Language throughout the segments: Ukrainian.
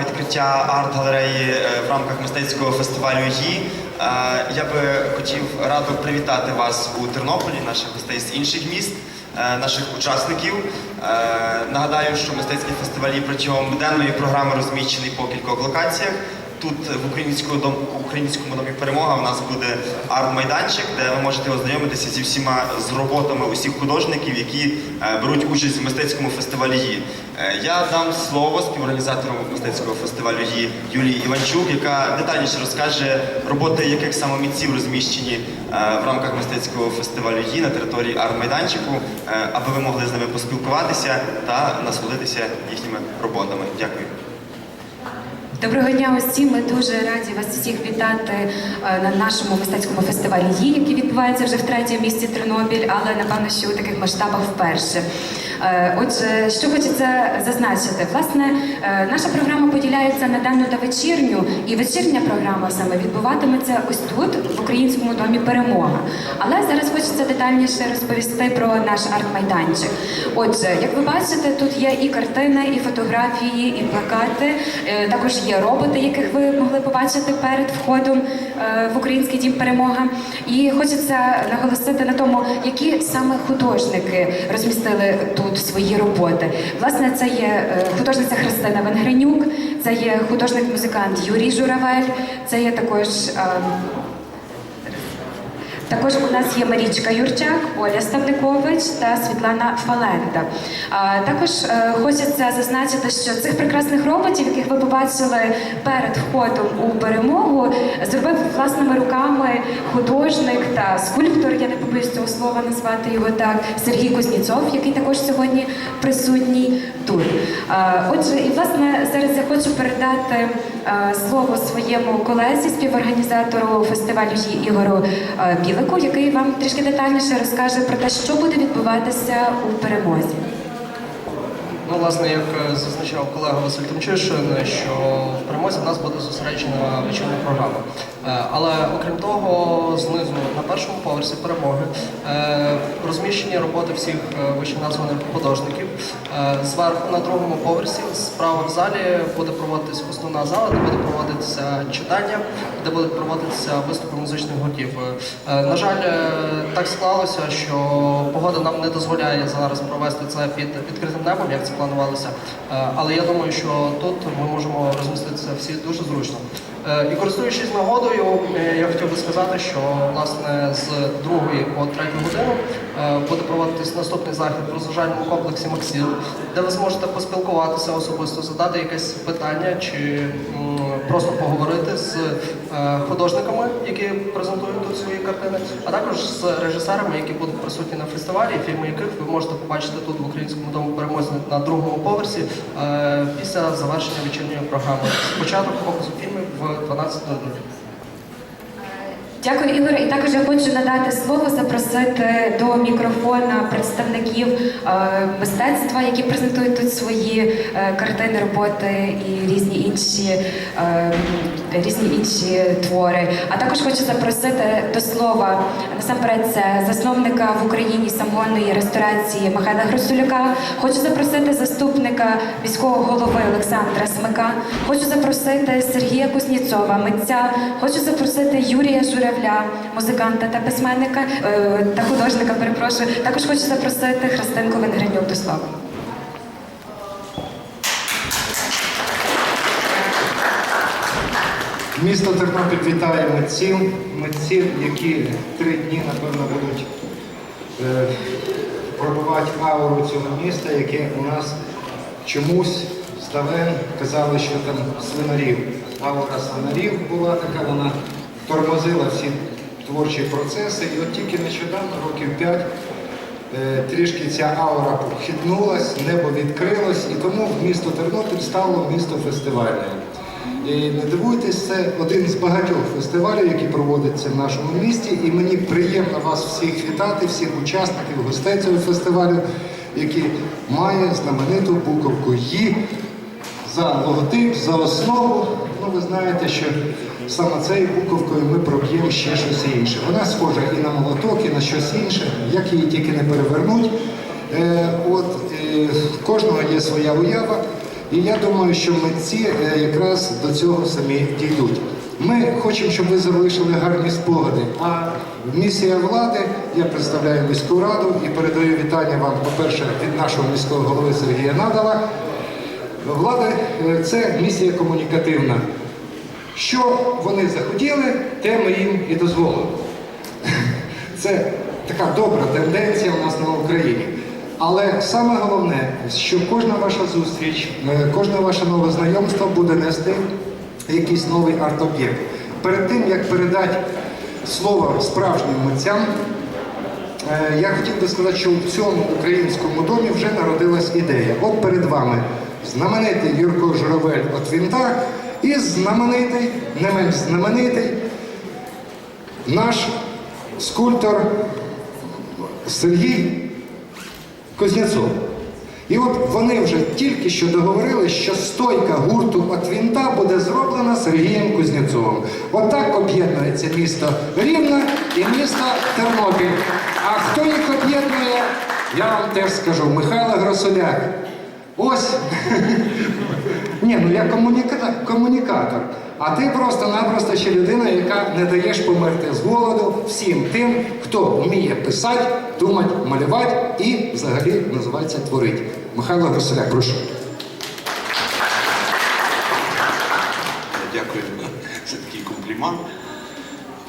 відкриття арт-галереї е, в рамках мистецького фестивалю ї. Е, Я би хотів радо привітати вас у Тернополі, наших гостей з інших міст, е, наших учасників. Е, Нагадаю, що мистецький фестиваль протягом денної програми розміщені по кількох локаціях. Тут в українському українському домі перемога у нас буде арт-майданчик, де ви можете ознайомитися зі всіма з роботами усіх художників, які е, беруть участь в мистецькому фестивалі ї. Е, я дам слово співорганізатору мистецького фестивалю ї Юлії Іванчук, яка детальніше розкаже роботи, яких саме митців розміщені е, в рамках мистецького фестивалю ї на території арт-майданчику, аби ви могли з ними поспілкуватися та насолодитися їхніми роботами. Дякую. Доброго дня усім. Ми дуже раді вас всіх вітати е, на нашому мистецькому фестивалі «Ї», який відбувається вже в третьому місті Тернопіль, але напевно, що у таких масштабах вперше. Е, Отже, що хочеться зазначити, власне, е, наша програма поділяється на денну та вечірню, і вечірня програма саме відбуватиметься ось тут, в українському домі Перемога. Але зараз хочеться детальніше розповісти про наш арт-майданчик. Отже, як ви бачите, тут є і картини, і фотографії, і плакати. Е, Також є роботи, яких ви могли побачити перед входом в український дім перемога. І хочеться наголосити на тому, які саме художники розмістили тут свої роботи. Власне, це є е, художниця Христина Венгренюк, це є художник-музикант Юрій Журавель, це є також. Також у нас є Марічка Юрчак, Оля Ставникович та Світлана Фалента. Також е, хочеться зазначити, що цих прекрасних роботів, яких ви побачили перед входом у перемогу, зробив власними руками художник та скульптор. Я не побоюсь цього слова назвати його так. Сергій Кузніцов, який також сьогодні присутній тут. Отже, і власне зараз я хочу передати слово своєму колезі, співорганізатору фестивалю Ігору е, Білику, який вам трішки детальніше розкаже про те, що буде відбуватися у перемозі. Ну, власне, як е, зазначав колега Василь Тимчишин, що в перемозі в нас буде зосереджена вечірня програма. Е, Але окрім того, знизу на першому поверсі перемоги е, розміщені роботи всіх вищеназваних художників. Зверху на другому поверсі, справа в залі, буде проводитися основна зала, де буде проводитися читання, де будуть проводитися виступи музичних гуртів. На жаль, так склалося, що погода нам не дозволяє зараз провести це під відкритим небом, як це планувалося. Е, Але я думаю, що тут ми можемо розміститися всі дуже зручно. Е, І користуючись нагодою, е, я хотів би сказати, що власне з другої по третю годину буде проводитись наступний захід в розважальному комплексі Максим, де ви зможете поспілкуватися особисто, задати якесь питання чи просто поговорити з художниками, які свої картини, а також з режисерами, які будуть присутні на фестивалі, фільми яких ви можете побачити тут в українському дому перемозі на другому поверсі е, після завершення вечірньої програми. Спочатку показу фільмів в 12.00. Дякую, Ігоре. І також я хочу надати слово, запросити до мікрофона представників е, мистецтва, які презентують тут свої е, картини, роботи і різні інші, е, різні інші твори. А також хочу запросити до слова насамперед це засновника в Україні самогонної ресторації Михайла Гросулюка. Хочу запросити заступника міського голови Олександра Смика. Хочу запросити Сергія Кузніцова, митця. Хочу запросити Юрія Журавля, музиканта та письменника е, та художника. Перепрошую. Також хочу запросити Христинку Венгренюк до слова. Місто Тернопіль вітає митців, митців, які три дні, напевно, будуть е, пробивати ауру цього міста, яке у нас чомусь здавен казали, що там свинарів. Аура свинарів була така, вона тормозила всі творчі процеси. І от тільки нещодавно, років п'ять, е, трішки ця аура похитнулась, небо відкрилось, і тому місто Тернопіль стало місто фестивальне. І не дивуйтесь, це один з багатьох фестивалів, які проводяться в нашому місті. І мені приємно вас всіх вітати, всіх учасників, гостей цього фестивалю, який має знамениту буковку «Ї» за логотип, за основу. Ну, ви знаєте, що саме цією буковкою ми проб'ємо ще щось інше. Вона схожа і на молоток, і на щось інше, як її тільки не перевернуть. Е, от, е, кожного є своя уява. І я думаю, що митці е, якраз до цього самі дійдуть. Ми хочемо, щоб ви залишили гарні спогади. А місія влади, я представляю міську раду і передаю вітання вам, по-перше, від нашого міського голови Сергія Надала. Влада е, це місія комунікативна. Що вони захотіли, те ми їм і дозволили. Це така добра тенденція у нас на Україні. Але саме головне, що кожна ваша зустріч, е, кожне ваше нове знайомство буде нести якийсь новий арт-об'єкт. Перед тим, як передати слово справжнім митцям, е, я хотів би сказати, що в цьому українському домі вже народилась ідея. От перед вами знаменитий Юрко Журавель от Вінта і знаменитий, не менш знаменитий, наш скульптор Сергій Кузнєцов. І от вони вже тільки що договорились, що стойка гурту от Вінта буде зроблена Сергієм Кузнєцовим. Отак об'єднується місто Рівне і місто Тернопіль. А хто їх об'єднує, я вам теж скажу, Михайло Гросоляк. Ось. Ні, ну я комуніка... комунікатор. А ти просто-напросто ще людина, яка не даєш померти з голоду всім тим, хто вміє писати, думати, малювати і взагалі називається творити. Михайло Гросоляк, прошу. Дякую за такий комплімент.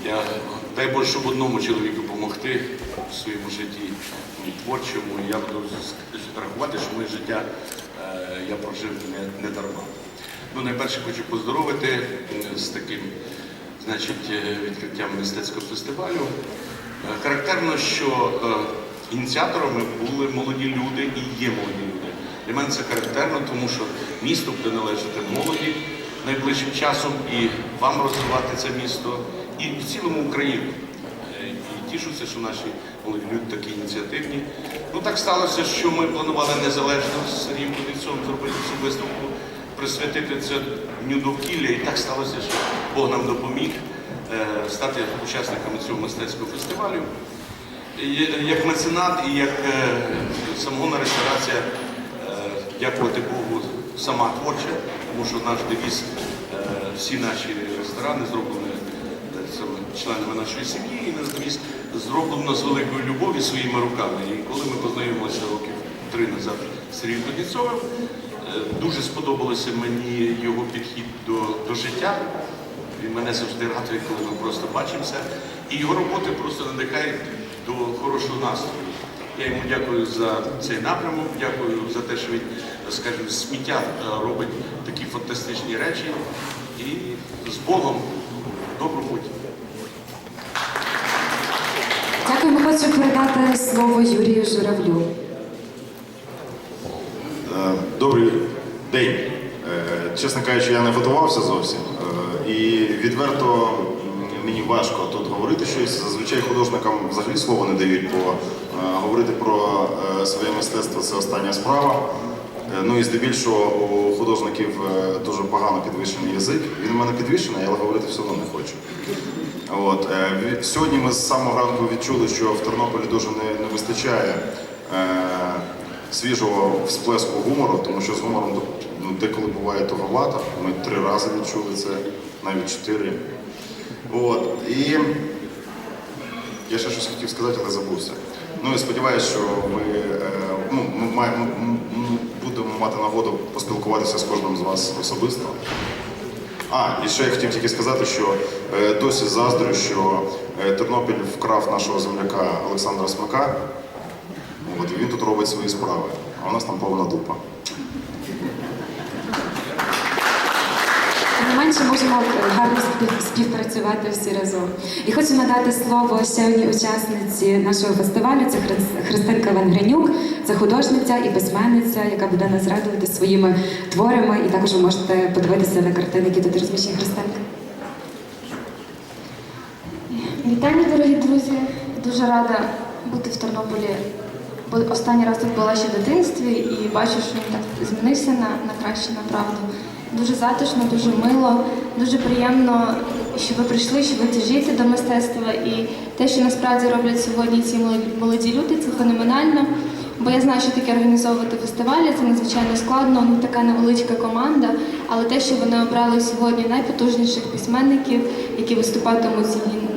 Я дай Боже, щоб одному чоловіку допомогти в своєму житті ну, творчому. Я буду рахувати, що моє життя е, я прожив не, не дарма. Ну, найперше хочу поздоровити з таким значить, е, відкриттям мистецького фестивалю. Е, Характерно, що е, ініціаторами були молоді люди і є молоді люди. Для мене це характерно, тому що місто буде належати молоді найближчим часом і вам розвивати це місто, і в цілому Україну. Е, І тішуся, що наші молоді люди такі ініціативні. Ну так сталося, що ми планували незалежно з Сергієм Кузнєцовим зробити цю виставку, присвятити це дню довкілля. І так сталося, що Бог нам допоміг е, стати учасниками цього мистецького фестивалю. Як меценат і як е, самогонна ресторація, е, дякувати Богу, сама творча, тому що наш девіз, е, всі наші ресторани зроблені е, членами нашої сім'ї, і наш девіз зроблено з великою любов'ю своїми руками. І коли ми познайомилися років три назад з Сергієм Кузнєцовим, е, дуже сподобалося мені його підхід до, до життя. Він мене завжди радує, коли ми просто бачимося. І його роботи просто надихають до хорошого настрою. Я йому дякую за цей напрямок, дякую за те, що він, скажімо, сміття е, робить такі фантастичні речі. І з Богом добру путь. Дякую, ми хочемо передати слово Юрію Журавлю. Е, Добрий день. Е, Чесно кажучи, я не готувався зовсім. Е, І відверто мені важко тут говорити щось. Зазвичай художникам взагалі слова не дають, бо е, говорити про своє мистецтво це остання справа. Ну і здебільшого у художників дуже погано підвищений язик. Він у мене підвищений, але говорити все одно не хочу. От, сьогодні ми з самого ранку відчули, що в Тернополі дуже не, не вистачає свіжого всплеску гумору, тому що з гумором ну, деколи буває туговато. Ми три рази відчули це, навіть чотири. От, і я ще щось хотів сказати, але забувся. Ну і сподіваюся, що ви е, ну, ми маємо, будемо мати нагоду поспілкуватися з кожним з вас особисто. А, і ще я хотів тільки сказати, що е, досі заздрю, що е, Тернопіль вкрав нашого земляка Олександра Смика. От, він тут робить свої справи, а у нас там повна дупа. Менше можемо гарно співпрацювати всі разом. І хочу надати слово ще одній учасниці нашого фестивалю. Це Хрис- Христинка Венгренюк. Це художниця і письменниця, яка буде нас радувати своїми творами. І також ви можете подивитися на картини, які тут розміщені Христинка. Вітання, дорогі друзі! Дуже рада бути в Тернополі. Останній раз тут була ще в дитинстві і бачу, що він так змінився на, на краще, на правду. Дуже затишно, дуже мило, дуже приємно, що ви прийшли, що ви тяжіте до мистецтва. І те, що насправді роблять сьогодні ці молоді- люди, це феноменально. Бо я знаю, що таке організовувати фестивалі, це надзвичайно складно, у них така невеличка команда, але те, що вони обрали сьогодні найпотужніших письменників, які виступатимуть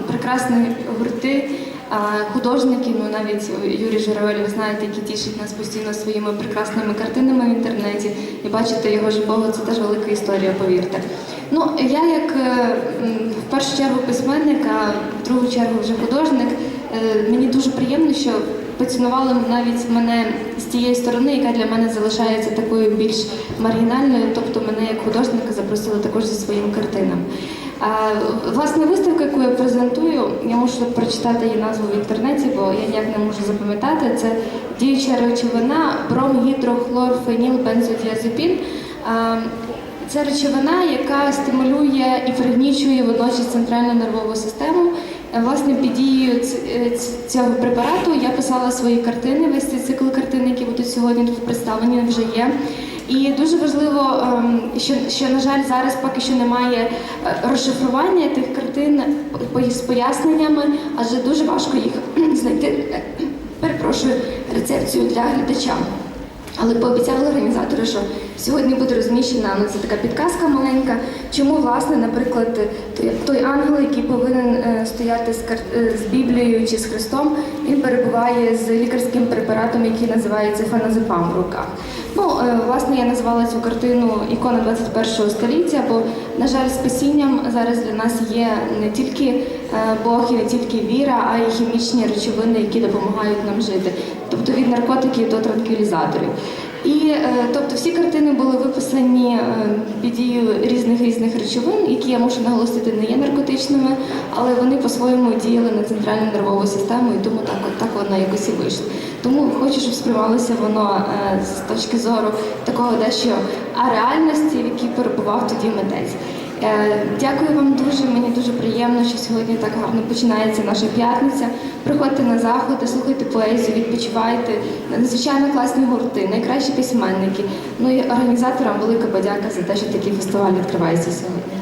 прекрасні гурти, художники, ну навіть Юрій Журавель, ви знаєте, який тішить нас постійно своїми прекрасними картинами в інтернеті. І бачите його живого, це теж велика історія, повірте. Ну, я як е, в першу чергу письменник, а в другу чергу вже художник, е, мені дуже приємно, що поцінували навіть мене з тієї сторони, яка для мене залишається такою більш маргінальною, тобто мене як художника запросили також зі своїм картинам. Власне, виставка, яку я презентую, я можу прочитати її назву в інтернеті, бо я ніяк не можу запам'ятати. Це діюча речовина бромгідрохлорфенілбензодіазепін. Це речовина, яка стимулює і пригнічує водночас центральну нервову систему. Е, Власне, під дією е, цього препарату я писала свої картини. Весь цей цикл картин, які будуть сьогодні тут представлені, вже є. І дуже важливо, ем, що, що на жаль, зараз поки що немає е, розшифрування тих картин з поясненнями, адже дуже важко їх знайти. е, Перепрошую рецепцію для глядача. Але пообіцяли організатори, що сьогодні буде розміщена ну, це така підказка маленька. Чому, власне, наприклад, той, ангел, який повинен е, стояти з, кар- з Біблією чи з Христом, він перебуває з лікарським препаратом, який називається феназепам в руках. Ну, е, власне, я назвала цю картину ікона 21 століття, бо, на жаль, спасінням зараз для нас є не тільки е, Бог і не тільки віра, а й хімічні речовини, які допомагають нам жити, тобто від наркотиків до транквілізаторів. І е, тобто всі картини були виписані е, під дією різних різних речовин, які я мушу наголосити, не є наркотичними, але вони по-своєму діяли на центральну нервову систему, і тому так, от, так вона якось і вийшла. Тому хочу, щоб сприймалося воно е, з точки зору такого дещо реальності, в якій перебував тоді митець. Е, Дякую вам дуже. Мені дуже приємно, що сьогодні так гарно починається наша п'ятниця. Приходьте на заходи, слухайте поезію, відпочивайте. Надзвичайно класні гурти, найкращі письменники. Ну і організаторам велика подяка за те, що такий фестиваль відкривається сьогодні.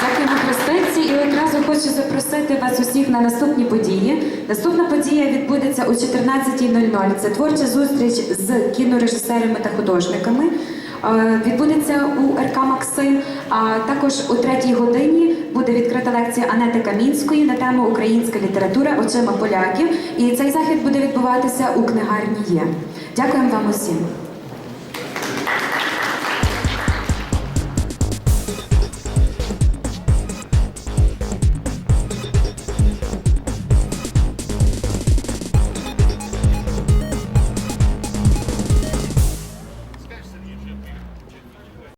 Дякуємо Христинці і одразу хочу запросити вас усіх на наступні події. Наступна подія відбудеться о 14.00. Це творча зустріч з кінорежисерами та художниками. Е, Відбудеться у РК Максим. А також о третій годині буде відкрита лекція Анети Камінської на тему Українська література очима поляків. І цей захід буде відбуватися у книгарні Є. Дякуємо вам усім.